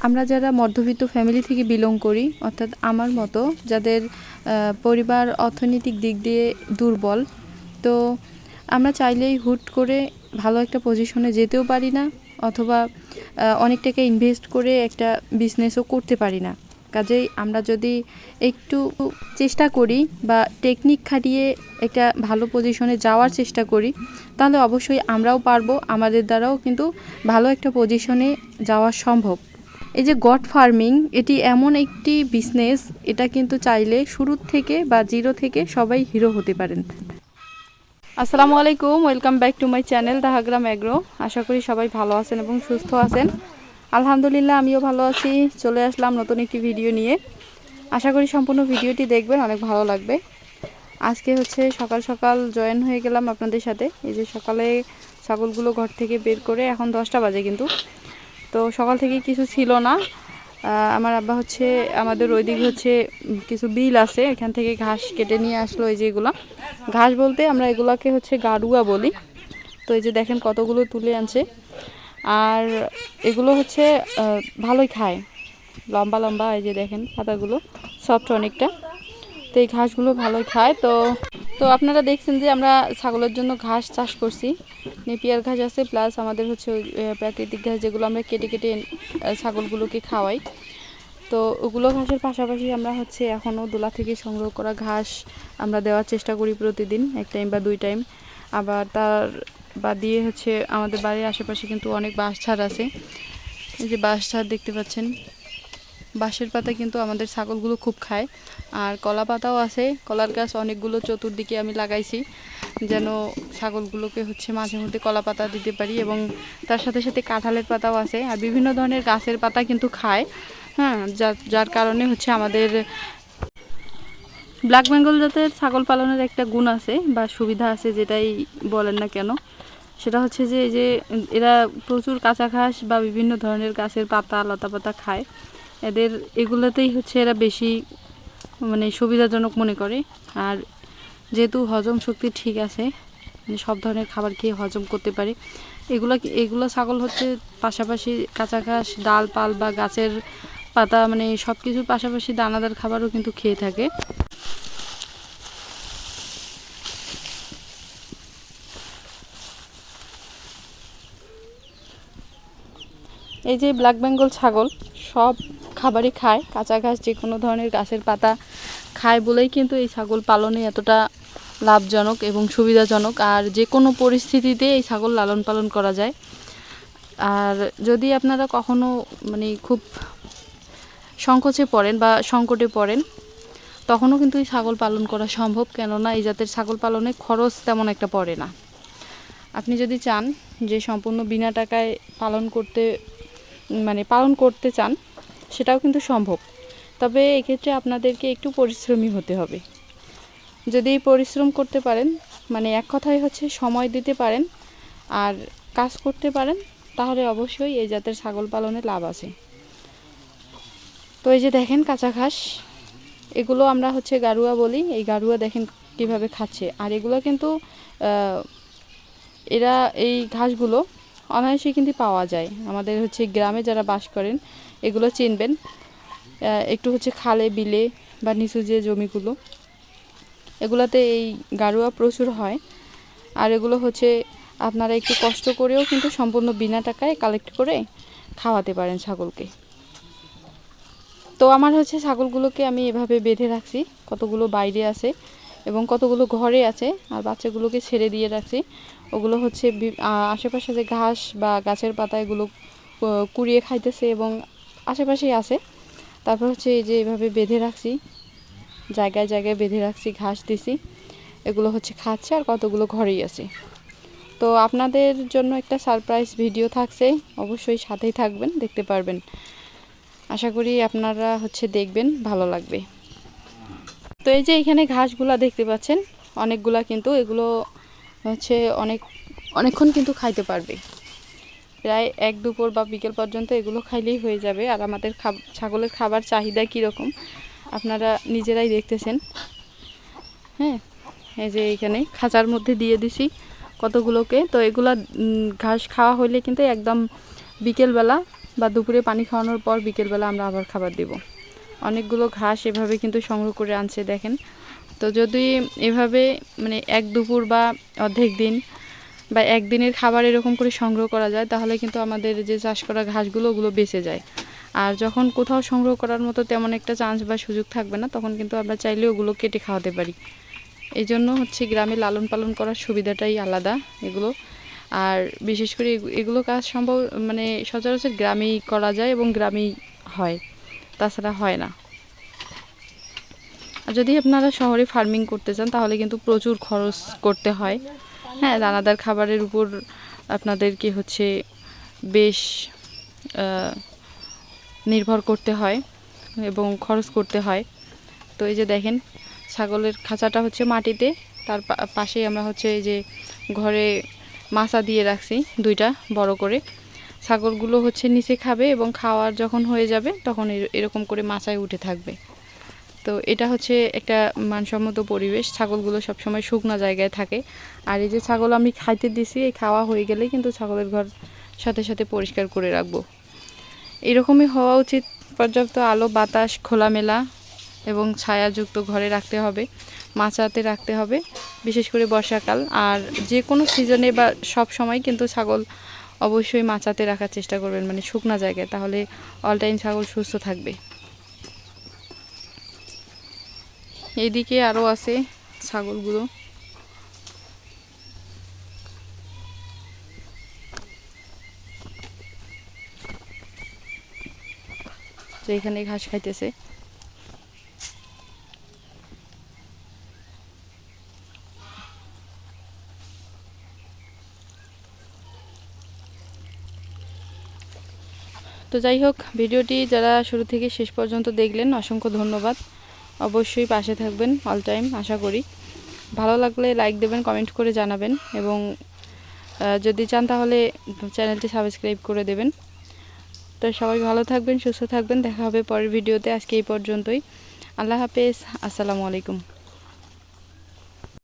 আমরা যারা মধ্যবিত্ত ফ্যামিলি থেকে বিলং করি, অর্থাৎ আমার মতো, যাদের পরিবার অর্থনৈতিক দিক দিয়ে দুর্বল, তো আমরা চাইলেই হুট করে ভালো একটা পজিশনে যেতেও পারি না, অথবা অনেক টাকা ইনভেস্ট করে একটা বিজনেসও করতে পারি না। কাজেই আমরা যদি একটু চেষ্টা করি বা টেকনিক খাটিয়ে একটা ভালো পজিশনে যাওয়ার চেষ্টা করি, তাহলে অবশ্যই আমরাও পারব, আমাদের দ্বারাও কিন্তু ভালো একটা পজিশনে যাওয়া সম্ভব। এই যে গড ফার্মিং, এটি এমন একটি বিজনেস, এটা কিন্তু চাইলে শুরুর থেকে বা জিরো থেকে সবাই হিরো হতে পারেন। আসসালামু আলাইকুম, welcome back to my channel Dahagram agro. আশা করি সবাই ভালো আছেন এবং সুস্থ আছেন। আলহামদুলিল্লাহ, আমিও ভালো আছি। চলে আসলাম নতুন একটি ভিডিও নিয়ে। আশা করি সম্পূর্ণ ভিডিওটি দেখবেন, অনেক ভালো লাগবে। আজকে হচ্ছে সকাল সকাল জয়েন হয়ে গেলাম আপনাদের সাথে। এই যে সকালে ছাগলগুলো ঘর থেকে বের করে, এখন দশটা বাজে কিন্তু। তো সকাল থেকে কিছু ছিল না। আমার আব্বা হচ্ছে, আমাদের ওইদিকে হচ্ছে কিছু বিল আছে, এখান থেকে ঘাস কেটে নিয়ে আসলো এই যে এগুলো। ঘাস বলতে আমরা এগুলাকে হচ্ছে গাড়ুয়া বলি। তো এই যে দেখেন কতগুলো তুলে আনছে। আর এগুলো হচ্ছে ভালোই খায়। লম্বা লম্বা, এই যে দেখেন পাতাগুলো সফট অনেকটা। তো এই ঘাসগুলো ভালোই খায়। তো তো আপনারা দেখছেন যে আমরা ছাগলের জন্য ঘাস চাষ করছি। নেপিয়ার ঘাস আছে প্লাস আমাদের হচ্ছে প্রাকৃতিক ঘাস যেগুলো আমরা কেটে কেটে ছাগলগুলোকে খাওয়াই। তো ওগুলো ঘাসের পাশাপাশি আমরা হচ্ছে এখনও দোলা থেকে সংগ্রহ করা ঘাস আমরা দেওয়ার চেষ্টা করি প্রতিদিন, এক টাইম বা দুই টাইম আবার তার বাদ দিয়ে হচ্ছে আমাদের বাড়ির আশেপাশে কিন্তু অনেক বাঁশ ছাড় আছে। এই যে বাঁশ ছাড় দেখতে পাচ্ছেন। বাঁশের পাতা কিন্তু আমাদের ছাগলগুলো খুব খায়। আর কলা পাতাও আছে, কলার গাছ অনেকগুলো চতুর্দিকে আমি লাগাইছি, যেন ছাগলগুলোকে হচ্ছে মাঝে মধ্যে কলা পাতা দিতে পারি এবং তার সাথে সাথে কাঁঠালের পাতাও আছে। আর বিভিন্ন ধরনের গাছের পাতা কিন্তু খায় হ্যাঁ যার যার কারণে হচ্ছে আমাদের ব্ল্যাক বেঙ্গল জাতের ছাগল পালনের একটা গুণ আছে বা সুবিধা আছে যেটাই বলেন না কেন। সেটা হচ্ছে যে, এই যে এরা প্রচুর কাঁচা ঘাস বা বিভিন্ন ধরনের গাছের পাতা, লতা পাতা খায়। এদের এগুলোতেই হচ্ছে এরা বেশি মানে সুবিধাজনক মনে করে। আর যেহেতু হজম শক্তি ঠিক আছে মানে সব ধরনের খাবার খেয়ে হজম করতে পারে। এগুলো এগুলো ছাগল হচ্ছে পাশাপাশি কাঁচা ঘাস ডাল, পাল বা গাছের পাতা মানে সব কিছুর পাশাপাশি দানাদার খাবারও কিন্তু খেয়ে থাকে। এই যে ব্ল্যাক বেঙ্গল ছাগল সব খাবারই খায়, কাঁচা ঘাস যে কোনো ধরনের গাছের পাতা খায় বলেই কিন্তু এই ছাগল পালনে এতটা লাভজনক এবং সুবিধাজনক। আর যে কোনো পরিস্থিতিতে এই ছাগল লালন পালন করা যায়। আর যদি আপনারা কখনো মানে খুব সংকোচে পড়েন বা সংকটে পড়েন, তখনও কিন্তু এই ছাগল পালন করা সম্ভব, কেননা এই জাতের ছাগল পালনে খরচ তেমন একটা পড়ে না। আপনি যদি চান যে সম্পূর্ণ বিনা টাকায় পালন করতে মানে পালন করতে চান, সেটাও কিন্তু সম্ভব। তবে এক্ষেত্রে আপনাদেরকে একটু পরিশ্রমী হতে হবে। যদি পরিশ্রম করতে পারেন মানে এক কথায় হচ্ছে সময় দিতে পারেন আর কাজ করতে পারেন, তাহলে অবশ্যই এই জাতের ছাগল পালনে লাভ আছে। তো এই যে দেখেন কাঁচা ঘাস, এগুলো আমরা হচ্ছে গারুয়া বলি। এই গারুয়া দেখেন কীভাবে খাচ্ছে। আর এগুলো কিন্তু এরা এই ঘাসগুলো অনায়াসে কিন্তু পাওয়া যায়। আমাদের হচ্ছে গ্রামে যারা বাস করেন, এগুলো চিনবেন। একটু হচ্ছে খালে, বিলে বা নিচু যে জমিগুলো, এগুলোতে এই গারুয়া প্রচুর হয়। আর এগুলো হচ্ছে আপনারা একটু কষ্ট করেও কিন্তু সম্পূর্ণ বিনা টাকায় কালেক্ট করে খাওয়াতে পারেন ছাগলকে। তো আমার হচ্ছে ছাগলগুলোকে আমি এভাবে বেঁধে রাখছি, কতগুলো বাইরে আছে। এবং কতগুলো ঘরে আছে, আর বাচ্চাগুলোকে ছেড়ে দিয়ে রাখছি। ওগুলো হচ্ছে আশেপাশে যে ঘাস বা গাছের পাতা এগুলো কুড়িয়ে খাইতেছে এবং আশেপাশেই আছে। তারপর হচ্ছে এই যে এভাবে বেঁধে রাখছি, জায়গায় জায়গায় বেঁধে রাখছি, ঘাস দিছি। এগুলো হচ্ছে খাচ্ছে আর কতগুলো ঘরেই আছে। তো আপনাদের জন্য একটা সারপ্রাইজ ভিডিও থাকছে, অবশ্যই সাথেই থাকবেন, দেখতে পারবেন। আশা করি আপনারা হচ্ছে দেখবেন, ভালো লাগবে। এই যে এখানে ঘাসগুলা দেখতে পাচ্ছেন, অনেকগুলা কিন্তু এগুলো হচ্ছে অনেক, অনেকক্ষণ কিন্তু খাইতে পারবে। প্রায় এক দুপুর বা বিকেল পর্যন্ত এগুলো খাইলেই হয়ে যাবে। আর আমাদের ছাগলের খাবার চাহিদা কীরকম, আপনারা নিজেরাই দেখতেছেন। হ্যাঁ এই যে এখানে খাঁচার মধ্যে দিয়ে দিছি কতগুলোকে। তো এগুলা ঘাস খাওয়া হইলে কিন্তু একদম বিকেলবেলা বা দুপুরে পানি খাওয়ানোর পর বিকেলবেলা আমরা আবার খাবার দিব। অনেকগুলো ঘাস এভাবে কিন্তু সংগ্রহ করে আনছে, দেখেন। তো যদি এভাবে মানে এক দুপুর বা অর্ধেক দিন বা একদিনের খাবার এরকম করে সংগ্রহ করা যায়, তাহলে কিন্তু আমাদের যে চাষ করা ঘাসগুলো, ওগুলো বেঁচে যায়। আর যখন কোথাও সংগ্রহ করার মতো তেমন একটা চান্স বা সুযোগ থাকবে না, তখন কিন্তু আমরা চাইলে ওগুলো কেটে খাওয়াতে পারি। এই জন্য হচ্ছে গ্রামে লালন পালন করার সুবিধাটাই আলাদা এগুলো। আর বিশেষ করে এগুলো কাজ সম্ভব মানে সচরাচর গ্রামেই করা যায় এবং গ্রামেই হয়। তাছাড়া হয় না। আর যদি আপনারা শহরে ফার্মিং করতে চান, তাহলে কিন্তু প্রচুর খরচ করতে হয়। হ্যাঁ দানাদার খাবারের উপর আপনাদেরকে হচ্ছে বেশ নির্ভর করতে হয় এবং খরচ করতে হয়। তো এই যে দেখেন, ছাগলের খাঁচাটা হচ্ছে মাটিতে, তার পাশেই আমরা হচ্ছে এই যে ঘরে মাচা দিয়ে রাখছি দুইটা বড় করে। ছাগলগুলো হচ্ছে নিচে খাবে এবং খাওয়ার যখন হয়ে যাবে, তখন এর- এরকম করে মাচায় উঠে থাকবে। তো এটা হচ্ছে একটা মানসম্মত পরিবেশ। ছাগলগুলো সবসময় শুকনো জায়গায় থাকে। আর এই যে ছাগল আমি খাইতে দিছি, এই খাওয়া হয়ে গেলে কিন্তু ছাগলের ঘর সাথে সাথে পরিষ্কার করে রাখব। এরকমই হওয়া উচিত। পর্যাপ্ত আলো, বাতাস, খোলামেলা এবং ছায়াযুক্ত ঘরে রাখতে হবে মাচাতে রাখতে হবে, বিশেষ করে বর্ষাকাল। আর যে কোনো সিজনে বা সব সময় কিন্তু ছাগল অবশ্যই মাচাতে রাখার চেষ্টা করবেন মানে শুকনা জায়গায়, তাহলে অল টাইম ছাগল সুস্থ থাকবে। এইদিকে আরও আছে ছাগলগুলো। এখানে ঘাস খাইতেছে। তো যাই হোক, ভিডিওটি যারা শুরু থেকে শেষ পর্যন্ত দেখলেন, অসংখ্য ধন্যবাদ। অবশ্যই পাশে থাকবেন অল টাইম আশা করি। ভালো লাগলে লাইক দেবেন কমেন্ট করে জানাবেন এবং যদি চান তাহলে চ্যানেলটি সাবস্ক্রাইব করে দেবেন। তো সবাই ভালো থাকবেন, সুস্থ থাকবেন, দেখা হবে পরের ভিডিওতে, আজকে এই পর্যন্তই। আল্লাহ হাফেজ, আসসালামু আলাইকুম।